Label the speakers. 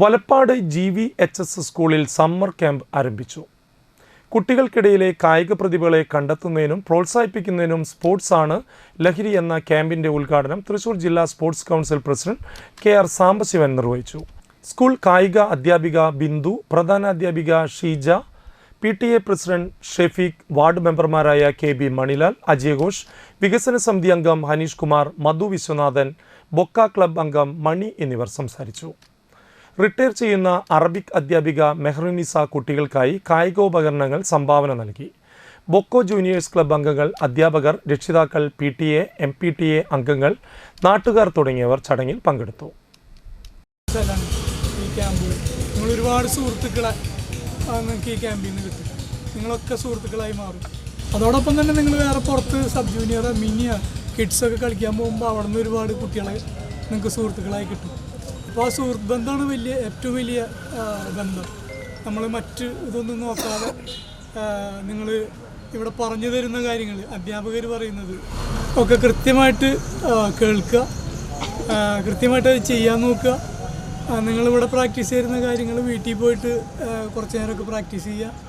Speaker 1: Valapad G V H S സ്കൂളിൽ summer camp ആരംഭിച്ചു. കുട്ടികൾക്കിടയിലെ കായിക പ്രതിഭകളെ കണ്ടെത്തുന്നതിനും പ്രോത്സാഹിപ്പിക്കുന്നതിനും സ്പോർട്സ് ആണ് ലഹരി എന്ന ക്യാമ്പിന്റെ ഉദ്ഘാടനം തൃശൂർ ജില്ലാ sports council president K R Sambasivan നിർവഹിച്ചു. സ്കൂൾ കായിക അധ്യാപിക Bindu പ്രധാനാധ്യാപിക Sheeja P T A president Shefeeq ward മെമ്പർമാരായ കെ ബി മണിലാൽ അജയഘോഷ് വികസന സമിതി അംഗം ഹനീഷ് കുമാർ മധു വിശ്വനാഥൻ ബൊക്ക ക്ലബ് അംഗം മണി എന്നിവർ സംസാരിച്ചു. റിട്ടയർ ചെയ്യുന്ന അറബിക് അധ്യാപിക മെഹ്റുനിസ കുട്ടികൾക്കായി കായികോപകരണങ്ങൾ സംഭാവന നൽകി. ബൊക്കോ ജൂനിയേഴ്സ് ക്ലബ് അംഗങ്ങൾ അധ്യാപകർ രക്ഷിതാക്കൾ P T A M P T A അംഗങ്ങൾ നാട്ടുകാർ തുടങ്ങിയവർ ചടങ്ങിൽ പങ്കെടുത്തു.
Speaker 2: നിങ്ങൾ ഒരുപാട് സുഹൃത്തുക്കളെ നിങ്ങൾക്ക് ഈ ക്യാമ്പിൽ നിന്ന് കിട്ടും. നിങ്ങളൊക്കെ സുഹൃത്തുക്കളായി മാറും. അതോടൊപ്പം തന്നെ നിങ്ങൾ വേറെ പുറത്ത് സബ് ജൂനിയർ മിനിയ കിഡ്സൊക്കെ കളിക്കാൻ പോകുമ്പോൾ അവിടെ നിന്ന് ഒരുപാട് കുട്ടികളെ നിങ്ങൾക്ക് സുഹൃത്തുക്കളായി കിട്ടും. അപ്പോൾ ആ സുഹൃത്ത് ബന്ധമാണ് വലിയ ഏറ്റവും വലിയ ബന്ധം. നമ്മൾ മറ്റ് ഇതൊന്നും നോക്കാതെ നിങ്ങൾ ഇവിടെ പറഞ്ഞു തരുന്ന കാര്യങ്ങൾ അധ്യാപകർ പറയുന്നത് ഒക്കെ കൃത്യമായിട്ട് കേൾക്കുക. കൃത്യമായിട്ട് അത് ചെയ്യാൻ നോക്കുക. നിങ്ങളിവിടെ പ്രാക്ടീസ് ചെയ്യുന്ന കാര്യങ്ങൾ വീട്ടിൽ പോയിട്ട് കുറച്ച് നേരമൊക്കെ പ്രാക്ടീസ് ചെയ്യുക.